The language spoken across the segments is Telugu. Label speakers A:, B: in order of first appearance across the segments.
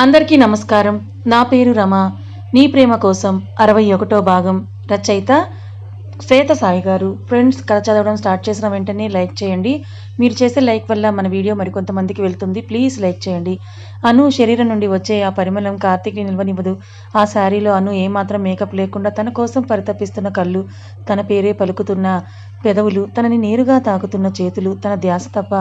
A: అందరికీ నమస్కారం. నా పేరు రమ. నీ ప్రేమ కోసం అరవై ఒకటో భాగం రచయిత శ్వేత సాయి గారు. ఫ్రెండ్స్ కథ చదవడం స్టార్ట్ చేసిన వెంటనే లైక్ చేయండి. మీరు చేసే లైక్ వల్ల మన వీడియో మరికొంతమందికి వెళ్తుంది. ప్లీజ్ లైక్ చేయండి. అను శరీరం నుండి వచ్చే ఆ పరిమళం కార్తీక్ని నిల్వనివ్వదు. ఆ శారీలో అను ఏమాత్రం మేకప్ లేకుండా తన కోసం పరితపిస్తున్న కళ్ళు తన పేరే పలుకుతున్న. పెదవులు తనని నేరుగా తాకుతున్న చేతులు తన ధ్యాస తప్ప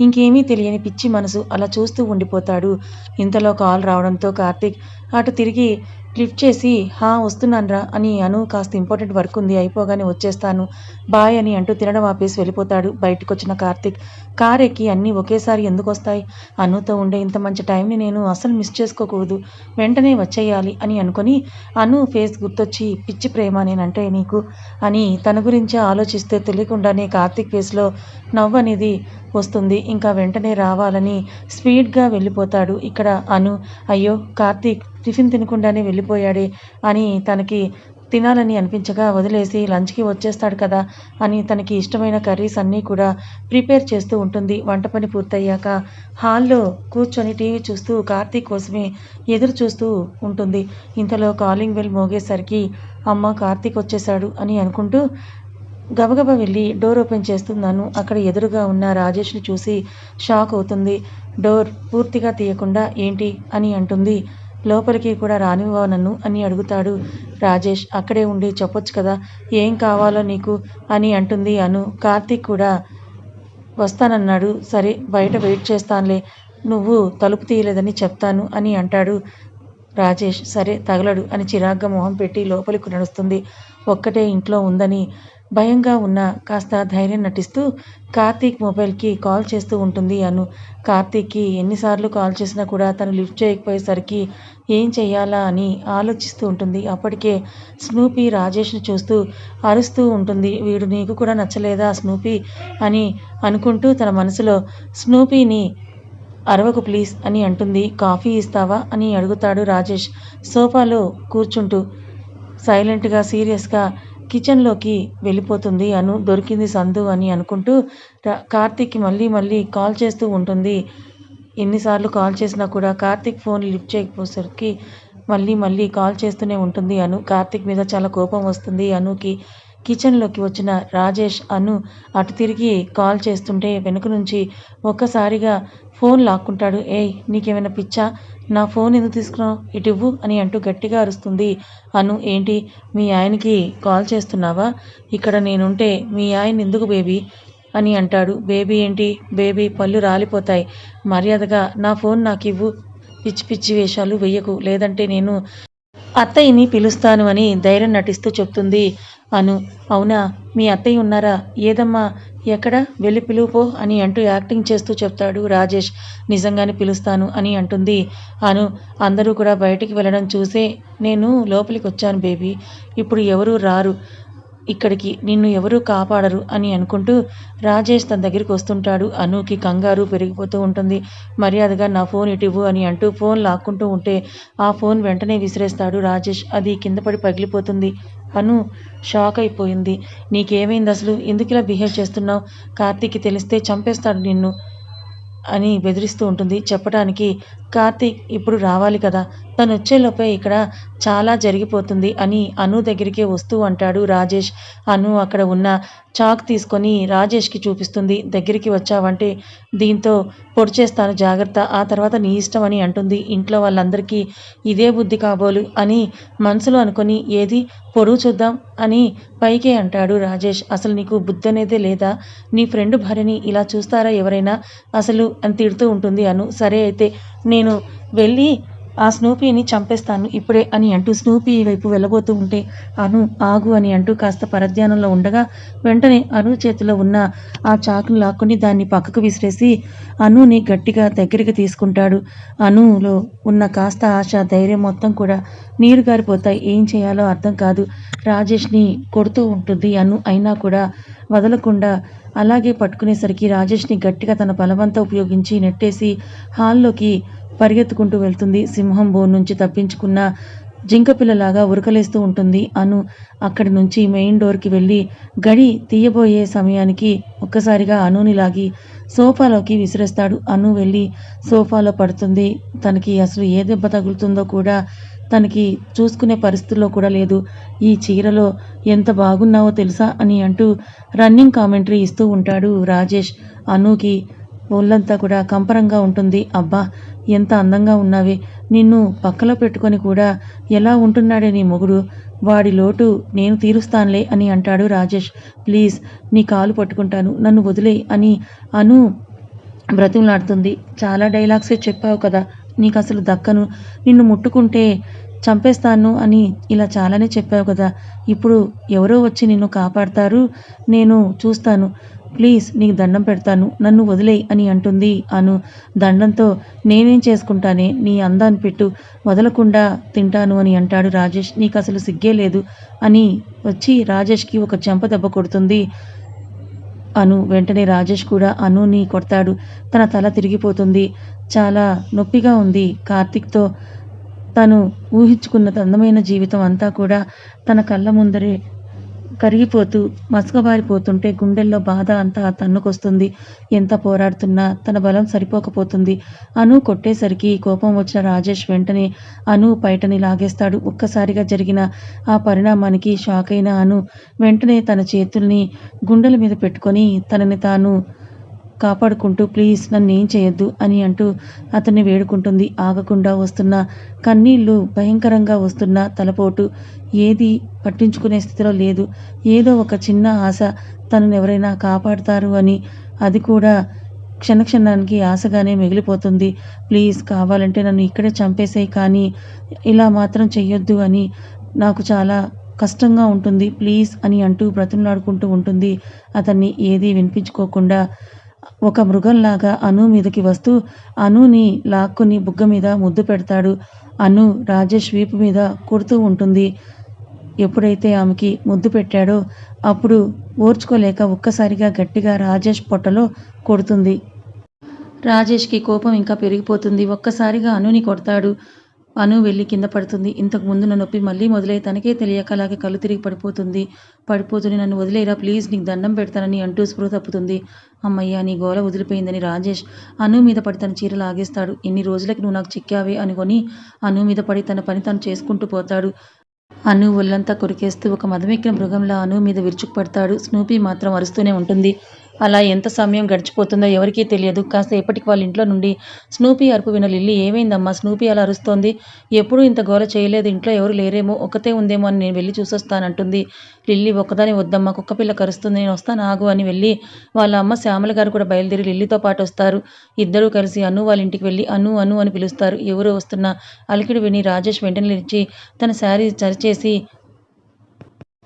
A: ఇంకేమీ తెలియని పిచ్చి మనసు అలా చూస్తూ ఉండిపోతాడు. ఇంతలో కాల్ రావడంతో కార్తీక్ అటు తిరిగి లిఫ్ట్ చేసి హా వస్తున్నాన్రా అని అను. కాస్త ఇంపార్టెంట్ వర్క్ ఉంది. అయిపోగానే వచ్చేస్తాను. బాయ్ అని అంటూ తినడం ఆపేసి వెళ్ళిపోతాడు బయటకు వచ్చిన కార్తీక్. కార్ ఎక్కి అన్నీ ఒకేసారి ఎందుకు వస్తాయి అనుతో ఉండే ఇంత మంచి టైంని నేను అసలు మిస్ చేసుకోకూడదు. వెంటనే వచ్చేయాలి అని అనుకొని అను ఫేస్ గుర్తొచ్చి పిచ్చి ప్రేమ నేనంటే నీకు అని తన గురించి ఆలోచిస్తే తెలియకుండానే కార్తీక్ ఫేస్లో నవ్వు అనేది వస్తుంది. ఇంకా వెంటనే రావాలని స్పీడ్గా వెళ్ళిపోతాడు. ఇక్కడ అను అయ్యో కార్తీక్ టిఫిన్ తినకుండానే వెళ్ళిపోయాడే అని తనకి తినాలని అనిపించగా వదిలేసి లంచ్కి వచ్చేస్తాడు కదా అని తనకి ఇష్టమైన కర్రీస్ అన్నీ కూడా ప్రిపేర్ చేస్తూ ఉంటుంది. వంట పని పూర్తయ్యాక హాల్లో కూర్చొని టీవీ చూస్తూ కార్తీక్ కోసమే ఎదురు చూస్తూ ఉంటుంది. ఇంతలో కాలింగ్ బెల్ మోగేసరికి అమ్మ కార్తీక్ వచ్చేసాడు అని అనుకుంటూ గబగబా వెళ్ళి డోర్ ఓపెన్ చేస్తున్నాను. అక్కడ ఎదురుగా ఉన్న రాజేష్ని చూసి షాక్ అవుతుంది. డోర్ పూర్తిగా తీయకుండా ఏంటి అని అంటుంది. లోపలికి కూడా రానివ్వవు నన్ను అని అడుగుతాడు రాజేష్. అక్కడే ఉండి చెప్పొచ్చు కదా ఏం కావాలో నీకు అని అంటుంది అను. కార్తీక్ కూడా వస్తానన్నాడు. సరే బయట వెయిట్ చేస్తానులే నువ్వు తలుపు తీయలేదని చెప్తాను అని అంటాడు రాజేష్. సరే తగలడు అని చిరాగ్గా మొహం పెట్టి లోపలికి నడుస్తుంది. ఒక్కటే ఇంట్లో ఉందని భయంగా ఉన్న కాస్త ధైర్యం నటిస్తూ కార్తీక్ మొబైల్కి కాల్ చేస్తూ ఉంటుంది అను. కార్తీక్కి ఎన్నిసార్లు కాల్ చేసినా కూడా తను లిఫ్ట్ చేయకపోయేసరికి ఏం చేయాలా అని ఆలోచిస్తూ ఉంటుంది. అప్పటికే స్నూపీ రాజేష్ని చూస్తూ అరుస్తూ ఉంటుంది. వీడు నీకు కూడా నచ్చలేదా స్నూపీ అని అనుకుంటూ తన మనసులో స్నూపీని అరవకు ప్లీజ్ అని అంటుంది. కాఫీ ఇస్తావా అని అడుగుతాడు రాజేష్. సోఫాలో కూర్చుంటూ సైలెంట్గా సీరియస్గా కిచెన్లోకి వెళ్ళిపోతుంది. అను దొరికింది సందు అని అనుకుంటూ కార్తీక్కి మళ్ళీ మళ్ళీ కాల్ చేస్తూ ఉంటుంది. ఎన్నిసార్లు కాల్ చేసినా కూడా కార్తీక్ ఫోన్ లిఫ్ట్ చేయకపోసరికి మళ్ళీ మళ్ళీ కాల్ చేస్తూనే ఉంటుంది అను. కార్తీక్ మీద చాలా కోపం వస్తుంది. అనుకి కిచెన్లోకి వచ్చిన రాజేష్ అను అటు తిరిగి కాల్ చేస్తుంటే వెనుక నుంచి ఒక్కసారిగా ఫోన్ లాక్కుంటాడు. ఏయ్ నీకేమైనా పిచ్చా? నా ఫోన్ ఎందుకు తీసుకున్నావు? ఇటు ఇవ్వు అని అంటూ గట్టిగా అరుస్తుంది అను. ఏంటి మీ ఆయనకి కాల్ చేస్తున్నావా? ఇక్కడ నేనుంటే మీ ఆయన ఎందుకు బేబీ? అని అంటాడు. బేబీ ఏంటి? బేబీ పళ్ళు రాలిపోతాయి. మర్యాదగా నా ఫోన్ నాకు ఇవ్వు పిచ్చి పిచ్చి వేషాలు వెయ్యకు లేదంటే నేను అత్తయ్యని పిలుస్తాను అని ధైర్యం నటిస్తూ చెప్తుంది అను. అవునా? మీ అత్తయ్య ఉన్నారా? ఏదమ్మా? ఎక్కడ? వెళ్ళి పిలువుపో అని అంటూ యాక్టింగ్ చేస్తూ చెప్తాడు రాజేష్. నిజంగానే పిలుస్తాను అని అంటుంది అను. అందరూ కూడా బయటికి వెళ్ళడం చూసే నేను లోపలికి వచ్చాను బేబీ. ఇప్పుడు ఎవరూ రారు. ఇక్కడికి నిన్ను ఎవరూ కాపాడరు అని అనుకుంటూ రాజేష్ తన దగ్గరికి వస్తుంటాడు. అనుకి కంగారు పెరిగిపోతూ ఉంటుంది. మర్యాదగా నా ఫోన్ ఇటివ్వు అని అంటూ ఫోన్ లాక్కుంటూ ఉంటే ఆ ఫోన్ వెంటనే విసిరేస్తాడు రాజేష్. అది కింద పడి పగిలిపోతుంది. అను షాక్ అయిపోయింది. నీకేమైంది అసలు? ఎందుకు ఇలా బిహేవ్ చేస్తున్నావు? కార్తీక్కి తెలిస్తే చంపేస్తాడు నిన్ను అని బెదిరిస్తూ ఉంటుంది. చెప్పడానికి కార్తీక్ ఇప్పుడు రావాలి కదా. తను వచ్చేలోపే ఇక్కడ చాలా జరిగిపోతుంది అని అను దగ్గరికే వస్తూ అంటాడు రాజేష్. అను అక్కడ ఉన్న చాక్ తీసుకొని రాజేష్కి చూపిస్తుంది. దగ్గరికి వచ్చావంటే దీంతో పొడి చేస్తాను జాగ్రత్త. ఆ తర్వాత నీ ఇష్టం అని అంటుంది. ఇంట్లో వాళ్ళందరికీ ఇదే బుద్ధి కాబోలు అని మనసులో అనుకొని ఏది పొడుగు చూద్దాం అని పైకే అంటాడు రాజేష్. అసలు నీకు బుద్ధి అనేదే లేదా? నీ ఫ్రెండ్ భార్యని ఇలా చూస్తారా ఎవరైనా? అసలు అని తిడుతూ ఉంటుంది అను. సరే అయితే నేను వెళ్ళి ఆ స్నూపీని చంపేస్తాను ఇప్పుడే అని అంటూ స్నూపీ వైపు వెళ్ళబోతూ ఉంటే అను ఆగు అని అంటూ కాస్త పరధ్యానంలో ఉండగా వెంటనే అను చేతిలో ఉన్న ఆ చాకును లాక్కుని దాన్ని పక్కకు విసిరేసి అనుని గట్టిగా దగ్గరికి తీసుకుంటాడు. అనులో ఉన్న కాస్త ఆశ ధైర్యం మొత్తం కూడా నీరు గారిపోతాయి. ఏం చేయాలో అర్థం కాదు. రాజేష్ని కొడుతూ ఉంటుంది. అను అయినా కూడా వదలకుండా అలాగే పట్టుకునేసరికి రాజేష్ని గట్టిగా తన బలవంతా ఉపయోగించి నెట్టేసి హాల్లోకి పరిగెత్తుకుంటూ వెళ్తుంది. సింహం బోన్ నుంచి తప్పించుకున్న జింకపిల్లలాగా ఉరకలేస్తూ ఉంటుంది. అను అక్కడి నుంచి మెయిన్ డోర్కి వెళ్ళి గడి తీయబోయే సమయానికి ఒక్కసారిగా అనుని లాగి సోఫాలోకి విసిరేస్తాడు. అను వెళ్ళి సోఫాలో పడుతుంది. తనకి అసలు ఏ దెబ్బ తగులుతుందో కూడా తనకి చూసుకునే పరిస్థితుల్లో కూడా లేదు. ఈ చీరలో ఎంత బాగున్నావో తెలుసా అని అంటూ రన్నింగ్ కామెంటరీ ఇస్తూ ఉంటాడు రాజేష్. అనుకి ఒళ్ళంతా కూడా కంపరంగా ఉంటుంది. అబ్బా ఎంత అందంగా ఉన్నావే. నిన్ను పక్కలో పెట్టుకొని కూడా ఎలా ఉంటున్నాడే నీ మొగుడు? వాడి లోటు నేను తీరుస్తానులే అని అంటాడు రాజేష్. ప్లీజ్ నీ కాలు పట్టుకుంటాను. నన్ను వదిలే అని అను బ్రతిమలాడుతుంది. చాలా డైలాగ్సే చెప్పావు కదా. నీకు అసలు దక్కను. నిన్ను ముట్టుకుంటే చంపేస్తాను అని ఇలా చాలానే చెప్పావు కదా. ఇప్పుడు ఎవరో వచ్చి నిన్ను కాపాడతారు. నేను చూస్తాను. ప్లీజ్ నీకు దండం పెడతాను. నన్ను వదిలేయి అని అంటుంది అను. దండంతో నేనేం చేసుకుంటానే? నీ అందాన్ని పెట్టు. వదలకుండా తింటాను అని అంటాడు రాజేష్. నీకు అసలు సిగ్గే లేదు అని వచ్చి రాజేష్కి ఒక చెంప దెబ్బ కొడుతుంది. అను. వెంటనే రాజేష్ కూడా అనుని కొడతాడు. తన తల తిరిగిపోతుంది. చాలా నొప్పిగా ఉంది. కార్తిక్తో తను ఊహించుకున్న అందమైన జీవితం అంతా కూడా తన కళ్ళ ముందరే కరిగిపోతూ మసకబారిపోతుంటే గుండెల్లో బాధ అంతా తన్నుకొస్తుంది. ఎంత పోరాడుతున్నా తన బలం సరిపోకపోతుంది. అను కొట్టేసరికి కోపం వచ్చిన రాజేష్ వెంటనే అను పైటని లాగేస్తాడు. ఒక్కసారిగా జరిగిన ఆ పరిణామానికి షాక్ అయిన అను వెంటనే తన చేతుల్ని గుండెల మీద పెట్టుకొని తనని తాను కాపాడుకుంటూ ప్లీజ్ నన్ను ఏం చేయొద్దు అని అంటూ అతన్ని వేడుకుంటుంది. ఆగకుండా వస్తున్న కన్నీళ్ళు భయంకరంగా వస్తున్న తలపోటు ఏది పట్టించుకునే స్థితిలో లేదు. ఏదో ఒక చిన్న ఆశ తనను ఎవరైనా కాపాడుతారు అని అది కూడా క్షణక్షణానికి ఆశగానే మిగిలిపోతుంది. ప్లీజ్ కావాలంటే నన్ను ఇక్కడే చంపేసాయి కానీ ఇలా మాత్రం చెయ్యొద్దు అని నాకు చాలా కష్టంగా ఉంటుంది. ప్లీజ్ అని అంటూ బ్రతిమలాడుకుంటూ ఉంటుంది. అతన్ని ఏదీ వినిపించుకోకుండా ఒక మృగంలాగా అను మీదకి వస్తూ అనుని లాక్కుని బుగ్గ మీద ముద్దు పెడతాడు. అను రాజేష్ వీపు మీద కొడుతూ ఉంటుంది. ఎప్పుడైతే ఆమెకి ముద్దు పెట్టాడో అప్పుడు ఓర్చుకోలేక ఒక్కసారిగా గట్టిగా రాజేష్ పొట్టలో కొడుతుంది. రాజేష్కి కోపం ఇంకా పెరిగిపోతుంది. ఒక్కసారిగా అనుని కొడతాడు. అను వెళ్ళి కింద పడుతుంది. ఇంతకు ముందు నా నొప్పి మళ్ళీ మొదలై తనకే తెలియక అలాగే కళ్ళు తిరిగి పడిపోతుంది. పడిపోతుంది. నన్ను వదిలేరా? ప్లీజ్ నీకు దండం పెడతానని అంటూ స్పృహ తప్పుతుంది. అమ్మయ్య నీ గోల వదిలిపోయిందని రాజేష్ అను మీద పడి తన చీర లాగేస్తాడు ఎన్ని రోజులకి నువ్వు నాకు చిక్కావే అనుకొని అను మీద పడి తన పని తను చేసుకుంటూ పోతాడు. అను ఒళ్ళంతా కొరికేస్తూ ఒక మదమెక్కిన మృగంలా అను మీద విరుచుకుపడతాడు. స్నూపీ మాత్రం అరుస్తూనే ఉంటుంది. అలా ఎంత సమయం గడిచిపోతుందో ఎవరికీ తెలియదు. కాసేపటికి వాళ్ళ ఇంట్లో నుండి స్నూపీ అరుపు విన లిల్లీ ఏమైందమ్మా? స్నూపీ అలా అరుస్తోంది. ఎప్పుడూ ఇంత గోల చేయలేదు. ఇంట్లో ఎవరు లేరేమో? ఒకతే ఉందేమో అని నేను వెళ్ళి చూసొస్తానంటుంది. లిల్లీ ఒక్కదాని వద్దమ్మా. కుక్కపిల్ల కరుస్తుంది. నేను వస్తాను ఆగు అని వెళ్ళి వాళ్ళ అమ్మ శ్యామల గారు కూడా బయలుదేరి లిల్లీతో పాటు వస్తారు. ఇద్దరూ కలిసి అను వాళ్ళ ఇంటికి వెళ్ళి అను అను అని పిలుస్తారు. ఎవరు వస్తున్న అలికిడి విని రాజేష్ వెంటనే లేచి తన శారీ సరిచేసి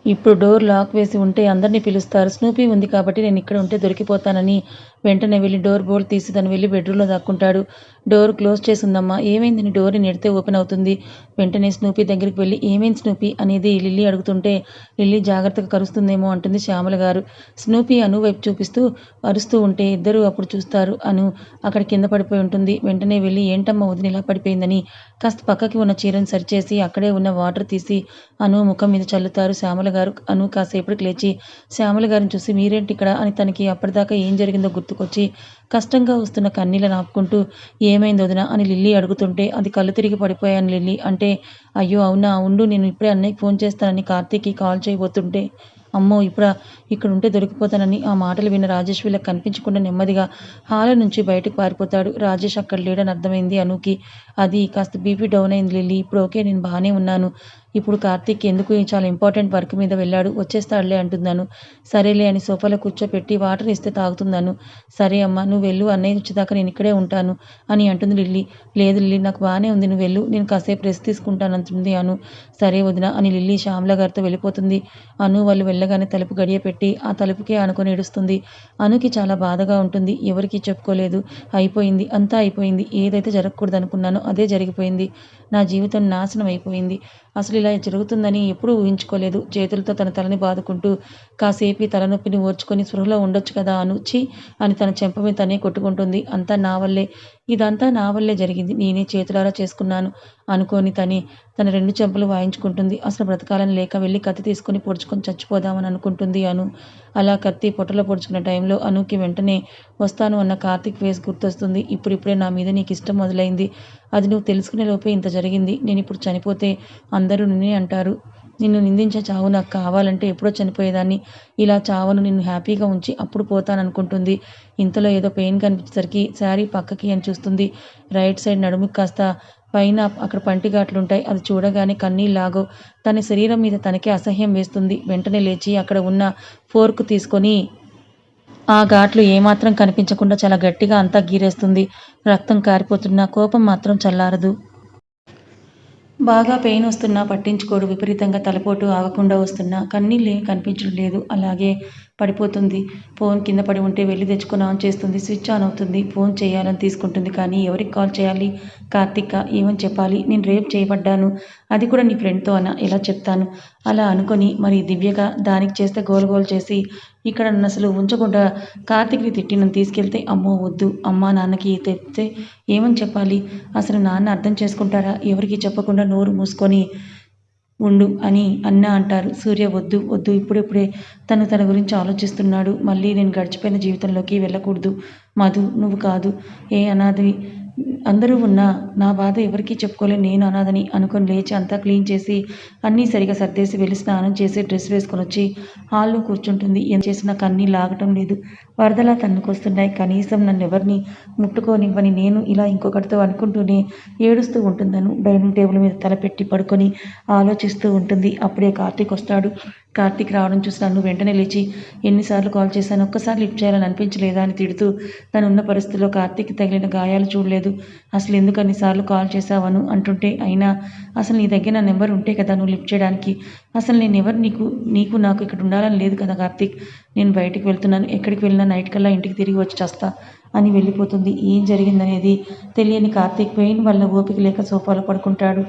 A: ఇప్పుడు డోర్ లాక్ వేసి ఉంటే అందరినీ పిలుస్తారు. స్నూపీ ఉంది కాబట్టి నేను ఇక్కడ ఉంటే దొరికిపోతానని వెంటనే వెళ్ళి డోర్ బోల్ట్ తీసి తను వెళ్ళి బెడ్రూమ్లో దాక్కుంటాడు. డోర్ క్లోజ్ చేసిందమ్మా ఏమైందని డోర్ నెడితే ఓపెన్ అవుతుంది. వెంటనే స్నూపీ దగ్గరికి వెళ్ళి ఏమైంది స్నూపీ? అనేది లిల్లీ అడుగుతుంటే లిల్లీ జాగ్రత్తగా కరుస్తుందేమో అంటుంది శ్యామల గారు. స్నూపీ అను వైపు చూపిస్తూ అరుస్తూ ఉంటే ఇద్దరు అప్పుడు చూస్తారు అను అక్కడ కింద పడిపోయి ఉంటుంది. వెంటనే వెళ్ళి ఏంటమ్మా వదిన ఇలా పడిపోయిందని? కాస్త పక్కకి ఉన్న చీరను సరిచేసి అక్కడే ఉన్న వాటర్ తీసి అను ముఖం మీద చల్లుతారు శ్యామల గారు. అను కాసేపటికి లేచి శ్యామల గారిని చూసి మీరేంటి ఇక్కడ? అని తనకి అప్పటిదాకా ఏం జరిగిందో గుర్తుకొచ్చి కష్టంగా వస్తున్న కన్నీళ్ళని ఆపుకుంటూ ఏమైంది వదిన? అని లిల్లీ అడుగుతుంటే అది కళ్ళు తిరిగి పడిపోయాను లిల్లీ. అంటే అయ్యో అవునా? ఉండు నేను ఇప్పుడే అన్నయ్యకి ఫోన్ చేస్తానని కార్తీక్కి కాల్ చేయబోతుంటే అమ్మో ఇప్పుడు ఇక్కడ ఉంటే దొరికిపోతానని ఆ మాటలు విన్న రాజేష్ వీళ్ళకి కనిపించకుండా నెమ్మదిగా హాల నుంచి బయటకు పారిపోతాడు. రాజేష్ అక్కడ లేడని అర్థమైంది అనుకి. అది కాస్త బీపీ డౌన్ అయింది లిల్లీ. ఇప్పుడు ఓకే నేను బాగానే ఉన్నాను. ఇప్పుడు కార్తీక్ ఎందుకు చాలా ఇంపార్టెంట్ వర్క్ మీద వెళ్ళాడు? వచ్చేస్తాడులే అంటున్నాను సరేలే అని సోఫాలో కూర్చోపెట్టి వాటర్ ఇస్తే తాగుతున్నాను సరే అమ్మా నువ్వు వెళ్ళు అన్నయ్య వచ్చేదాకా నేను ఇక్కడే ఉంటాను అని అంటుంది లిల్లీ. లేదు లిల్లీ నాకు బాగానే ఉంది నువ్వు వెళ్ళు నేను కాసేపు రెస్ట్ తీసుకుంటాను అంటుంది అను. సరే వదిన అని లిల్లీ శ్యామల గారితో వెళ్ళిపోతుంది. అను వాళ్ళు వెళ్ళగానే తలుపు గడియ పెట్టి ఆ తలుపుకే అనుకొని ఏడుస్తుంది. అనుకి చాలా బాధగా ఉంటుంది. ఎవరికీ చెప్పుకోలేదు. అయిపోయింది అంతా అయిపోయింది. ఏదైతే జరగకూడదు అనుకున్నానో అదే జరిగిపోయింది. నా జీవితం నాశనం అయిపోయింది. అసలు ఇలా జరుగుతుందని ఎప్పుడూ ఊహించుకోలేదు. చేతులతో తన తలని బాదుకుంటూ కాసేపు తలనొప్పిని ఓర్చుకొని స్పృహలో ఉండొచ్చు కదా అనుచి అని తన చెంప మీద తనే కొట్టుకుంటుంది. అంతా నా వల్లే. ఇదంతా నా వల్లే జరిగింది. నేనే చేతులారా చేసుకున్నాను అనుకోని తని తన రెండు చెంపలు వాయించుకుంటుంది. అసలు బ్రతకాలని లేక వెళ్ళి కత్తి తీసుకుని పొడుచుకొని చచ్చిపోదామని అనుకుంటుంది అను. అలా కత్తి పొట్టలో పొడుచుకున్న టైంలో అనుకి వెంటనే వస్తాను అన్న కార్తీక్ ఫేస్ గుర్తొస్తుంది. ఇప్పుడిప్పుడే నా మీద నీకు ఇష్టం మొదలైంది. అది నువ్వు తెలుసుకునే లోపే ఇంత జరిగింది. నేను ఇప్పుడు చనిపోతే అందరూ నిన్నే అంటారు. నిన్ను నిందించే చావు నాకు కావాలంటే ఎప్పుడో చనిపోయేదాన్ని. ఇలా చావును నిన్ను హ్యాపీగా ఉంచి అప్పుడు పోతాననుకుంటుంది. ఇంతలో ఏదో పెయిన్ కనిపించేసరికి శారీ పక్కకి అని చూస్తుంది. రైట్ సైడ్ నడుముకి కాస్త పైన అక్కడ పంటిగాట్లుంటాయి అది చూడగానే కన్నీళ్ళాగో తన శరీరం మీద తనకే అసహ్యం వేస్తుంది. వెంటనే లేచి అక్కడ ఉన్న ఫోర్క్ తీసుకొని ఆ ఘాట్లు ఏమాత్రం కనిపించకుండా చాలా గట్టిగా అంతా గీరేస్తుంది. రక్తం కారిపోతున్న కోపం మాత్రం చల్లారదు. బాగా పెయిన్ వస్తున్నా పట్టించుకోడు విపరీతంగా తలపోటు ఆగకుండా వస్తున్నా కన్నీళ్ళే కనిపించడం లేదు. అలాగే పడిపోతుంది. ఫోన్ కింద పడి ఉంటే వెళ్ళి తెచ్చుకొని ఆన్ చేస్తుంది. స్విచ్ ఆన్ అవుతుంది. ఫోన్ చేయాలని తీసుకుంటుంది. కానీ ఎవరికి కాల్ చేయాలి? కార్తిక ఏమని చెప్పాలి? నేను రేపు చేయబడ్డాను. అది కూడా నీ ఫ్రెండ్తో అన్న ఎలా చెప్తాను? అలా అనుకొని మరి దివ్యగా దానికి చేస్తే గోల్ గోల్ చేసి ఇక్కడ నన్ను అసలు ఉంచకుండా కార్తిక్ని తిట్టి నన్ను తీసుకెళ్తే అమ్మో వద్దు. అమ్మ నాన్నకి తెస్తే ఏమని చెప్పాలి? అసలు నాన్న అర్థం చేసుకుంటారా? ఎవరికి చెప్పకుండా నోరు మూసుకొని ఉండు అని అన్న అంటారు. సూర్య వద్దు వద్దు. ఇప్పుడిప్పుడే తను తన గురించి ఆలోచిస్తున్నాడు. మళ్ళీ నేను గడిచిపోయిన జీవితంలోకి వెళ్ళకూడదు. మధు నువ్వు కాదు. ఏ అనాది అందరూ ఉన్నా నా బాధ ఎవరికీ చెప్పుకోలేదు నేను అనాథని అనుకుని లేచి అంతా క్లీన్ చేసి అన్నీ సరిగా సర్దేసి వెళ్ళి స్నానం చేసి డ్రెస్ వేసుకొని వచ్చి హాల్లో కూర్చుంటుంది. ఏం చేసినా కన్నీ లాగటం లేదు. వరదలా తన్నుకొస్తున్నాయి. కనీసం నన్ను ఎవరిని ముట్టుకోనివ్వని నేను ఇలా ఇంకొకటితో అనుకుంటూనే ఏడుస్తూ ఉంటుందను. డైనింగ్ టేబుల్ మీద తలపెట్టి పడుకొని ఆలోచిస్తూ ఉంటుంది. అప్పుడే కార్తీక్ వస్తాడు. కార్తీక్ రావడం చూసి నన్ను వెంటనే లేచి ఎన్నిసార్లు కాల్ చేశాను? ఒక్కసారి లిఫ్ట్ చేయాలని అనిపించలేదా? అని తిడుతూ తను ఉన్న పరిస్థితిలో కార్తీక్ తగిలిన గాయాలు చూడలేదు. అసలు ఎందుకు అన్నిసార్లు కాల్ చేశావను? అంటుంటే అయినా అసలు నీ దగ్గర నా నెంబర్ ఉంటే కదా నువ్వు లిఫ్ట్ చేయడానికి? అసలు నేను ఎవరు? నీకు నీకు నాకు ఇక్కడ ఉండాలని లేదు కదా కార్తీక్. నేను బయటికి వెళ్తున్నాను. ఎక్కడికి వెళ్ళినా నైట్ కల్లా ఇంటికి తిరిగి వచ్చి చేస్తా అని వెళ్ళిపోతుంది. ఏం జరిగిందనేది తెలియని కార్తీక్ పెయిన్ వల్ల ఓపిక లేక సోఫాలో పడుకుంటాడు.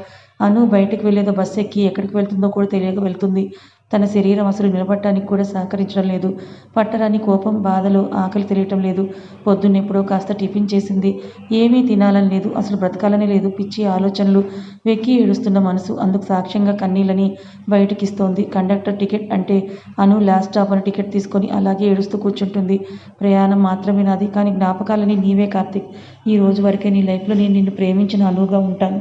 A: అను బయటకు వెళ్ళేదో బస్సు ఎక్కి ఎక్కడికి వెళ్తుందో కూడా తెలియక వెళ్తుంది. తన శరీరం అసలు నిలబడటానికి కూడా సహకరించడం లేదు. పట్టరాని కోపం బాధలు ఆకలి తెలియటం లేదు. పొద్దున్నెప్పుడో కాస్త టిఫిన్ చేసింది. ఏమీ తినాలని లేదు. అసలు బ్రతకాలని లేదు. పిచ్చి ఆలోచనలు వెక్కి ఏడుస్తున్న మనసు అందుకు సాక్ష్యంగా కన్నీళ్ళని బయటకిస్తోంది. కండక్టర్ టికెట్ అంటే అను లాస్ట్ స్టాప్ అని టికెట్ తీసుకొని అలాగే ఏడుస్తూ కూర్చుంటుంది. ప్రయాణం మాత్రమే నాది కానీ జ్ఞాపకాలని నీవే కార్తిక్. ఈ రోజు వరకే నీ లైఫ్లో నేను నిన్ను ప్రేమించిన అనువుగా ఉంటాను.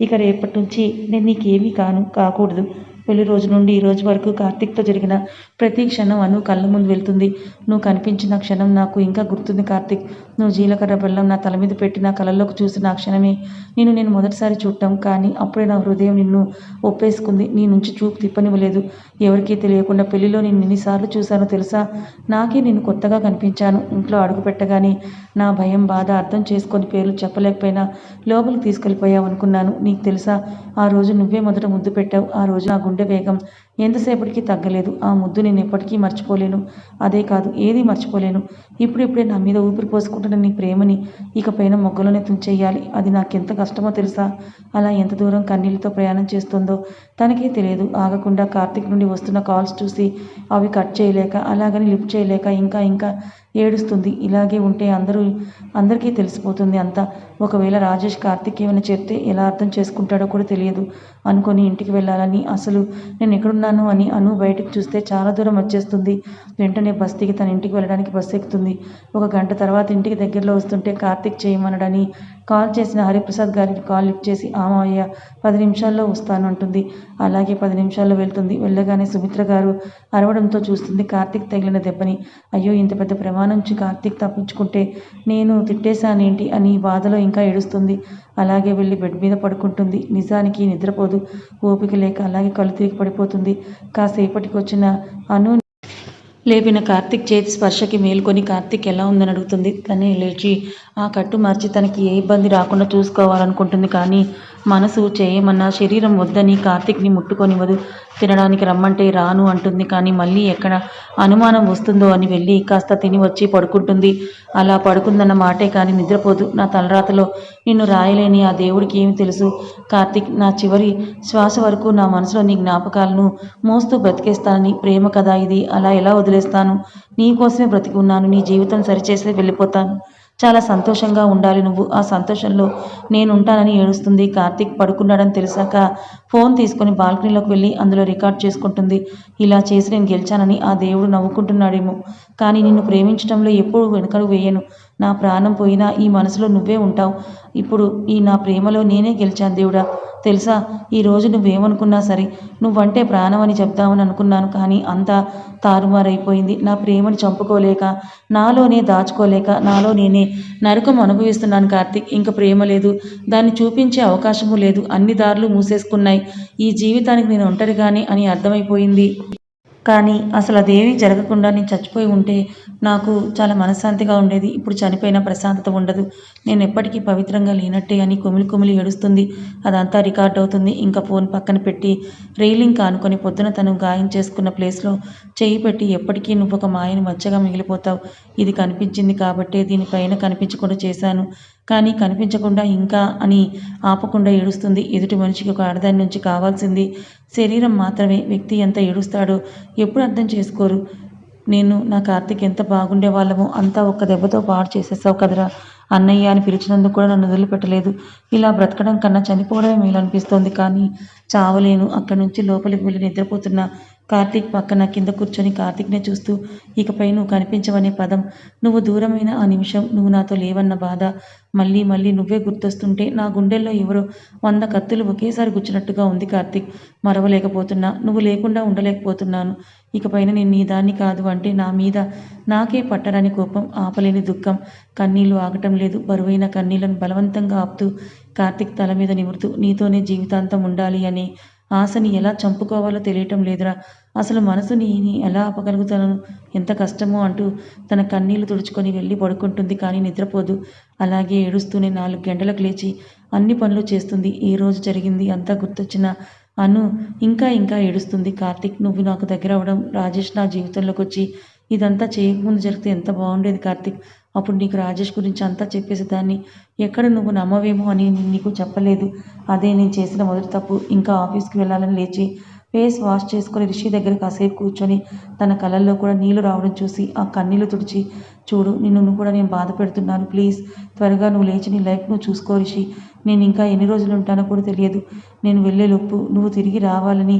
A: ఇక రేపటి నుంచి నేను నీకేమీ కాను కాకూడదు. పెళ్ళి రోజు నుండి ఈ రోజు వరకు కార్తీక్తో జరిగిన ప్రతి క్షణం అను కళ్ళ ముందు వెళ్తుంది. నువ్వు కనిపించిన క్షణం నాకు ఇంకా గుర్తుంది కార్తీక్. నువ్వు జీలకర్ర బెల్లం నా తల మీద పెట్టి నా కళ్ళల్లోకి చూసిన ఆ క్షణమే. నేను నేను మొదటిసారి చూడటం కానీ అప్పుడే నా హృదయం నిన్ను ఒప్పేసుకుంది. నీ నుంచి చూపు తిప్పనివ్వలేదు. ఎవరికీ తెలియకుండా పెళ్ళిలో నేను ఎన్నిసార్లు చూశానో తెలుసా? నాకే నేను కొత్తగా కనిపించాను. ఇంట్లో అడుగు పెట్టగానే నా భయం బాధ అర్థం చేసుకొని పేర్లు చెప్పలేకపోయినా లోపలికి తీసుకెళ్ళిపోయావు అనుకున్నాను నీకు తెలుసా? ఆ రోజు నువ్వే మొదట ముద్దు పెట్టావు. ఆ రోజు నా గుండె వేగం ఎంతసేపటికి తగ్గలేదు. ఆ ముద్దు నేను ఎప్పటికీ మర్చిపోలేను. అదే కాదు ఏది మర్చిపోలేను. ఇప్పుడిప్పుడే నా మీద ఊపిరి పోసుకుంటున్న నీ ప్రేమని ఇకపైన మొగ్గలోనే తుంచేయాలి. అది నాకెంత కష్టమో తెలుసా? అలా ఎంత దూరం కన్నీళ్ళతో ప్రయాణం చేస్తుందో తనకే తెలియదు. ఆగకుండా కార్తీక్ నుండి వస్తున్న కాల్స్ చూసి అవి కట్ చేయలేక అలాగని లిఫ్ట్ చేయలేక ఇంకా ఇంకా ఏడుస్తుంది. ఇలాగే ఉంటే అందరూ అందరికీ తెలిసిపోతుంది అంతా. ఒకవేళ రాజేష్ కార్తీక్ ఏమైనా చెప్తే ఎలా అర్థం చేసుకుంటాడో కూడా తెలియదు. అనుకొని ఇంటికి వెళ్ళాలని అసలు నేను ఎక్కడున్నాను అని అను బయటకు చూస్తే చాలా దూరం వచ్చేస్తుంది. వెంటనే బస్ దిగి తన ఇంటికి వెళ్ళడానికి బస్సు ఎక్కుతుంది. ఒక గంట తర్వాత ఇంటికి దగ్గరలో వస్తుంటే కార్తీక్ చేయమనడని కాల్ చేసిన హరిప్రసాద్ గారికి కాల్ లిఫ్ట్ చేసి ఆమయ్య పది నిమిషాల్లో వస్తాను అంటుంది. అలాగే పది నిమిషాల్లో వెళ్తుంది. వెళ్ళగానే సుమిత్ర గారు అరవడంతో చూస్తుంది కార్తీక్ తగిలిన దెబ్బని. అయ్యో ఇంత పెద్ద ప్రమాణం నుంచి కార్తీక్ తప్పించుకుంటే నేను తిట్టేశానేంటి? అని బాధలో ఇంకా ఏడుస్తుంది. అలాగే వెళ్ళి బెడ్ మీద పడుకుంటుంది. నిజానికి నిద్రపోదు. ఓపిక లేక అలాగే కళ్ళు తిరిగి పడిపోతుంది. కాసేపటికి వచ్చిన అను లేపిన కార్తీక్ చేతి స్పర్శకి మేల్కొని కార్తీక్ ఎలా ఉందని అడుగుతుంది. తనే లేచి ఆ కట్టు మార్చి తనకి ఏ ఇబ్బంది రాకుండా చూసుకోవాలనుకుంటుంది కానీ మనసు చేయమన్నా శరీరం వద్దని కార్తీక్ని ముట్టుకొనివ్వదు. తినడానికి రమ్మంటే రాను అంటుంది. కానీ మళ్ళీ ఎక్కడ అనుమానం వస్తుందో అని వెళ్ళి కాస్త తిని వచ్చి పడుకుంటుంది. అలా పడుకుందన్న మాటే కానీ నిద్రపోదు. నా తలరాతలో నిన్ను రాయలేని ఆ దేవుడికి ఏమి తెలుసు? కార్తీక్ నా చివరి శ్వాస వరకు నా మనసులో నీ జ్ఞాపకాలను మోస్తూ బ్రతికేస్తానని ప్రేమ కదా ఇది. అలా ఎలా వదిలేస్తాను? నీ కోసమే బ్రతికున్నాను నీ జీవితం సరిచేసి వెళ్ళిపోతాను. చాలా సంతోషంగా ఉండాలి నువ్వు. ఆ సంతోషంలో నేను ఉంటానని ఏడుస్తుంది. కార్తీక్ పడుకున్నాడని తెలిసాక ఫోన్ తీసుకొని బాల్కనీలోకి వెళ్ళి అందులో రికార్డ్ చేసుకుంటుంది. ఇలా చేసి నేను గెలిచానని ఆ దేవుడు నవ్వుకుంటున్నాడేమో. కానీ నిన్ను ప్రేమించడంలో ఎప్పుడు వెనుకడు వేయను. నా ప్రాణం పోయినా ఈ మనసులో నువ్వే ఉంటావు. ఇప్పుడు ఈ నా ప్రేమలో నేనే గెలిచాను దేవుడా. తెలుసా? ఈరోజు నువ్వేమనుకున్నా సరే నువ్వంటే ప్రాణం అని చెప్తామని అనుకున్నాను కానీ అంతా తారుమారైపోయింది. నా ప్రేమని చంపుకోలేక నాలోనే దాచుకోలేక నాలో నేనే నరకం అనుభవిస్తున్నాను కార్తీక్. ఇంక ప్రేమ లేదు. దాన్ని చూపించే అవకాశము లేదు. అన్ని దారులు మూసేసుకున్నాయి. ఈ జీవితానికి నేను ఒంటరిగానే అని అర్థమైపోయింది. కానీ అసలు అదేవి జరగకుండా నేను చచ్చిపోయి ఉంటే నాకు చాలా మనశ్శాంతిగా ఉండేది. ఇప్పుడు చనిపోయిన ప్రశాంతత ఉండదు. నేను ఎప్పటికీ పవిత్రంగా లేనట్టే అని కుమిలి కుమిలి ఏడుస్తుంది. అదంతా రికార్డ్ అవుతుంది. ఇంకా ఫోన్ పక్కన పెట్టి రీలింగ్ కానుకొని పొద్దున తను గాయం చేసుకున్న ప్లేస్లో చేయి పెట్టి ఎప్పటికీ నువ్వు ఒక మాయను మచ్చగా మిగిలిపోతావు. ఇది కనిపించింది కాబట్టే దీనిపైన కనిపించకుండా చేశాను. కానీ కనిపించకుండా ఇంకా అని ఆపకుండా ఏడుస్తుంది. ఎదుటి మనిషికి ఒక ఆడదాని నుంచి కావాల్సింది. శరీరం మాత్రమే. వ్యక్తి ఎంత ఏడుస్తాడో ఎప్పుడు అర్థం చేసుకోరు. నేను నా కార్తీక్ ఎంత బాగుండే వాళ్ళము అంతా ఒక్క దెబ్బతో పాడు చేసేసావు కదరా. అన్నయ్య అని పిలిచినందుకు కూడా నన్ను వదిలిపెట్టలేదు. ఇలా బ్రతకడం కన్నా చనిపోవడమే మేలు అనిపిస్తోంది కానీ చావలేను. అక్కడి నుంచి లోపలికి వెళ్ళి నిద్రపోతున్న. కార్తీక్ పక్కన కింద కూర్చొని కార్తీక్నే చూస్తూ ఇకపై నువ్వు కనిపించవనే పదం. నువ్వు దూరమైన ఆ నిమిషం నువ్వు నాతో లేవన్న బాధ. మళ్ళీ మళ్ళీ నువ్వే గుర్తొస్తుంటే నా గుండెల్లో ఎవరో వంద కత్తులు ఒకేసారి గుచ్చినట్టుగా ఉంది కార్తీక్. మరవలేకపోతున్నా నువ్వు లేకుండా ఉండలేకపోతున్నాను. ఇకపైన నేను నీ దాన్ని కాదు అంటే నా మీద నాకే పట్టరని కోపం ఆపలేని దుఃఖం. కన్నీళ్ళు ఆగటం లేదు. బరువైన కన్నీళ్ళను బలవంతంగా ఆపుతూ కార్తీక్ తల మీద నిమురుతూ నీతోనే జీవితాంతం ఉండాలి అని ఆశని ఎలా చంపుకోవాలో తెలియటం లేదురా. అసలు మనసుని ఎలా ఆపగలుగుతాను ఎంత కష్టమో అంటూ తన కన్నీళ్ళు తుడుచుకొని వెళ్ళి పడుకుంటుంది కానీ నిద్రపోదు. అలాగే ఏడుస్తూనే నాలుగు గంటలకు లేచి అన్ని పనులు చేస్తుంది. ఏ రోజు జరిగింది అంతా గుర్తొచ్చిన అను ఇంకా ఇంకా ఏడుస్తుంది. కార్తీక్ నువ్వు నాకు దగ్గర అవ్వడం రాజేష్ నా జీవితంలోకి వచ్చి ఇదంతా చేయకముందు జరిగితే ఎంత బాగుండేది కార్తీక్. అప్పుడు నీకు రాజేష్ గురించి అంతా చెప్పేసేదాన్ని ఎక్కడ నువ్వు నమ్మవేమో అని నీకు చెప్పలేదు. అదే నేను చేసిన మొదటి తప్పు. ఇంకా ఆఫీస్కి వెళ్ళాలని లేచి ఫేస్ వాష్ చేసుకుని రిషి దగ్గర కాసేపు కూర్చొని తన కళ్ళల్లో కూడా నీళ్ళు రావడం చూసి ఆ కన్నీళ్ళు తుడిచి చూడు నిన్ను కూడా నేను బాధ పెడుతున్నాను. ప్లీజ్ త్వరగా నువ్వు లేచి నీ లైఫ్ నువ్వు చూసుకో రిషి. నేను ఇంకా ఎన్ని రోజులు ఉంటానో కూడా తెలియదు. నేను వెళ్ళే వెళ్ళేలోపు నువ్వు తిరిగి రావాలని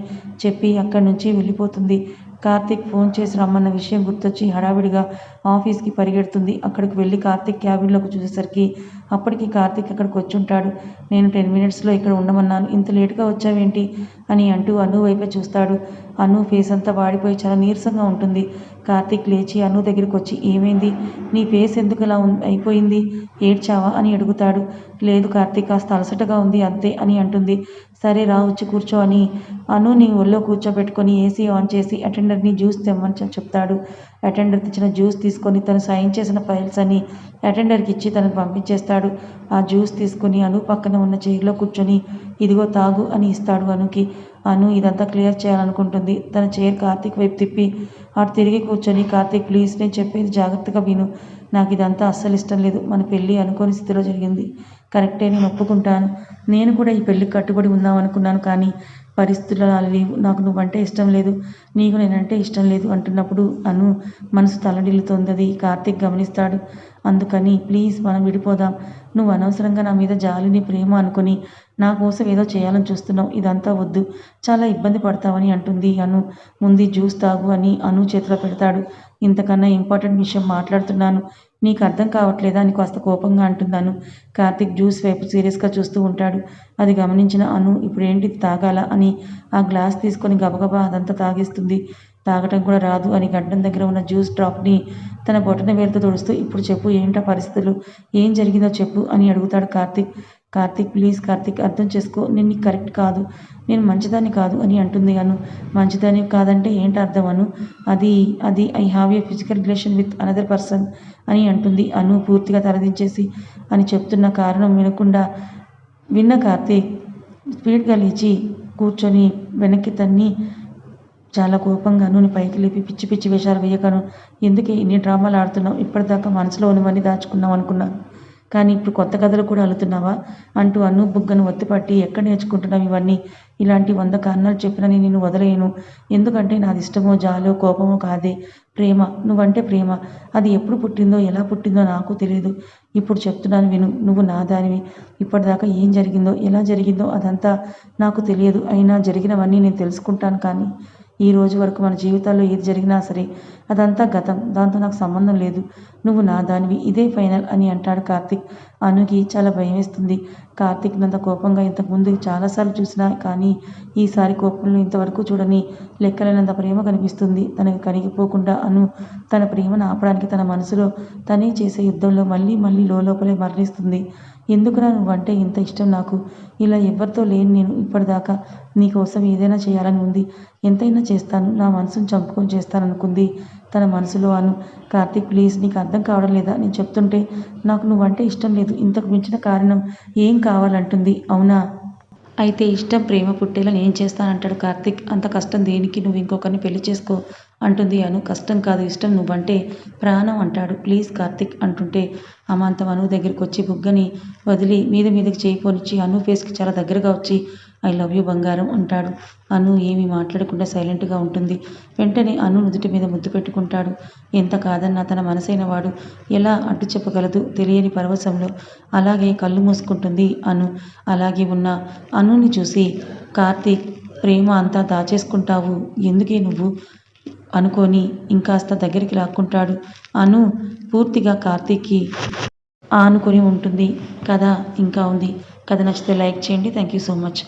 A: చెప్పి అక్కడి నుంచి వెళ్ళిపోతుంది. కార్తీక్ ఫోన్ చేసి రమ్మన్న విషయం గుర్తొచ్చి హడావిడిగా ఆఫీస్కి పరిగెడుతుంది. అక్కడికి వెళ్ళి కార్తీక్ క్యాబిన్లోకి చూసేసరికి అప్పటికి కార్తీక్ అక్కడికి వచ్చి ఉంటాడు నేను టెన్ మినిట్స్లో ఇక్కడ ఉండమన్నాను. ఇంత లేట్గా వచ్చావేంటి? అని అంటూ అను వైపే చూస్తాడు. అను ఫేస్ అంతా వాడిపోయి చాలా నీరసంగా ఉంటుంది. కార్తీక్ లేచి అను దగ్గరికి వచ్చి ఏమైంది? నీ ఫేస్ ఎందుకు ఇలా అయిపోయింది? ఏడ్చావా? అని అడుగుతాడు. లేదు కార్తీక్ కాస్త అలసటగా ఉంది అంతే అని అంటుంది. సరే రా వచ్చి కూర్చో అని అను నీ ఒళ్ళో కూర్చోబెట్టుకొని ఏసీ ఆన్ చేసి అటెండర్ని జ్యూస్ తెమ్మని చెప్తాడు. అటెండర్ తెచ్చిన జ్యూస్ తీసుకొని తను సైన్ చేసిన ఫైల్స్ అని అటెండర్కి ఇచ్చి తనకు పంపించేస్తాడు. ఆ జ్యూస్ తీసుకుని అను పక్కన ఉన్న చైర్లో కూర్చొని ఇదిగో తాగు అని ఇస్తాడు అనుకి. అను ఇదంతా క్లియర్ చేయాలనుకుంటుంది. తన చైర్ కార్తీక్ వైపు తిప్పి అటు తిరిగి కూర్చొని కార్తీక్ ప్లీజ్ నేను చెప్పేది జాగ్రత్తగా విను. నాకు ఇదంతా అస్సలు ఇష్టం లేదు. మన పెళ్ళి అనుకోని స్థితిలో జరిగింది. కరెక్టే నేను ఒప్పుకుంటాను. నేను కూడా ఈ పెళ్ళికి కట్టుబడి ఉందాం అనుకున్నాను కానీ పరిస్థితులు లేవు. నాకు నువ్వంటే ఇష్టం లేదు. నీకు నేనంటే ఇష్టం లేదు అంటున్నప్పుడు అను. మనసు తలడిల్లుతోంది కార్తీక్ గమనిస్తాడు. అందుకని ప్లీజ్ మనం విడిపోదాం. నువ్వు అనవసరంగా నా మీద జాలిని ప్రేమ అనుకుని నా కోసం ఏదో చేయాలని చూస్తున్నావు ఇదంతా వద్దు. చాలా ఇబ్బంది పడతావని అంటుంది అను. ముందు జ్యూస్ తాగు అని అను చేతిలో పెడతాడు. ఇంతకన్నా ఇంపార్టెంట్ విషయం మాట్లాడుతున్నాను. నీకు అర్థం కావట్లేదా అని కాస్త కోపంగా అంటున్నాను కార్తిక్ జ్యూస్ వైపు సీరియస్గా చూస్తూ ఉంటాడు. అది గమనించిన అను ఇప్పుడు ఏంటి తాగాల? అని ఆ గ్లాస్ తీసుకొని గబగబా అదంతా తాగేస్తుంది. తాగటం కూడా రాదు అని గడ్డం దగ్గర ఉన్న జ్యూస్ డ్రాప్ని తన బొటన వేలుతో తుడుస్తూ ఇప్పుడు చెప్పు ఏంటా పరిస్థితులు? ఏం జరిగిందో చెప్పు అని అడుగుతాడు కార్తిక్. కార్తిక్ ప్లీజ్ కార్తిక్ అర్థం చేసుకో నేను నీకు కరెక్ట్ కాదు నేను మంచిదాన్ని కాదు అని అంటుంది అను. మంచిదాన్ని కాదంటే ఏంటి అర్థం అను? అది అది I have a physical relation with another person అని అంటుంది అను పూర్తిగా తలదించేసి. అని చెప్తున్న కారణం వినకుండా విన్న కార్తీక్ స్పీడ్గా లేచి కూర్చొని వెనక్కి తన్ని చాలా కోపంగా నూనె పైకి లేపి పిచ్చి పిచ్చి వేషాలు వేయకను ఎందుకే ఇన్ని డ్రామాలు ఆడుతున్నావు? ఇప్పటిదాకా మనసులో ఉన్నవన్నీ దాచుకున్నాం అనుకున్నాను కానీ ఇప్పుడు కొత్త కథలు కూడా అల్లుతున్నావా? అంటూ అన్ను బుగ్గను ఒత్తిపట్టి ఎక్కడ నేర్చుకుంటున్నావు ఇవన్నీ? ఇలాంటి వంద కారణాలు చెప్పినని నేను వదిలేయను ఎందుకంటే నాది ఇష్టమో జాలో కోపమో కాదే. ప్రేమ. నువ్వంటే ప్రేమ. అది ఎప్పుడు పుట్టిందో ఎలా పుట్టిందో నాకు తెలియదు ఇప్పుడు చెప్తున్నాను విను. నువ్వు నా దానివి. ఇప్పటిదాకా ఏం జరిగిందో ఎలా జరిగిందో అదంతా నాకు తెలియదు. అయినా జరిగినవన్నీ నేను తెలుసుకుంటాను కానీ ఈ రోజు వరకు మన జీవితాల్లో ఏది జరిగినా సరే అదంతా గతం. దాంతో నాకు సంబంధం లేదు. నువ్వు నా దానివి ఇదే ఫైనల్ అని అంటాడు కార్తిక్. అనుకి చాలా భయం వేస్తుంది. కార్తిక్ నంత కోపంగా ఇంతకుముందు చాలాసార్లు చూసినా కానీ ఈసారి కోపంలో ఇంతవరకు చూడని లెక్కలేనంత ప్రేమ కనిపిస్తుంది. తనకి కరిగిపోకుండా అను తన ప్రేమను ఆపడానికి తన మనసులో తనే చేసే యుద్ధంలో మళ్ళీ మళ్ళీ లోపలే మరణిస్తుంది. ఎందుకురా నువ్వంటే ఇంత ఇష్టం నాకు? ఇలా ఎవరితో లేని నేను ఇప్పటిదాకా. నీకోసం ఏదైనా చేయాలని ఉంది. ఎంతైనా చేస్తాను. నా మనసును చంపుకొని చేస్తాననుకుంది తన మనసులో అను. కార్తీక్ ప్లీజ్ నీకు అర్థం కావడం లేదా? నేను చెప్తుంటే నాకు నువ్వంటే ఇష్టం లేదు. ఇంతకు మించిన కారణం ఏం కావాలంటుంది? అవునా? అయితే ఇష్టం ప్రేమ పుట్టేలా నేను చేస్తానంటాడు కార్తీక్. అంత కష్టం దేనికి? నువ్వు ఇంకొకరిని పెళ్ళి చేసుకో. అంటుంది అను. కష్టం కాదు ఇష్టం నువ్వంటే ప్రాణం అంటాడు. ప్లీజ్ కార్తీక్ అంటుంటే అమాంతం అను దగ్గరికి వచ్చి బుగ్గని వదిలి మీద మీదకి చేయిపోనిచ్చి అను ఫేస్కి చాలా దగ్గరగా వచ్చి ఐ లవ్ యూ బంగారం అంటాడు. అను ఏమీ మాట్లాడకుండా సైలెంట్గా ఉంటుంది. వెంటనే అను నుదుటి మీద ముద్దు పెట్టుకుంటాడు. ఎంత కాదన్నా తన మనసైన వాడు ఎలా అడ్డు చెప్పగలదు తెలియని పరవశంలో. అలాగే కళ్ళు మూసుకుంటుంది అను. అలాగే ఉన్న అనుని చూసి కార్తీక్ ప్రేమ అంతా దాచేసుకుంటావు. ఎందుకే నువ్వు అనుకొని ఇంకాస్త దగ్గరికి లాక్కుంటాడు. అను పూర్తిగా కార్తీక్కి ఆనుకొని ఉంటుంది. కథ ఇంకా ఉంది. కథ నచ్చితే లైక్ చేయండి. Thank you so much.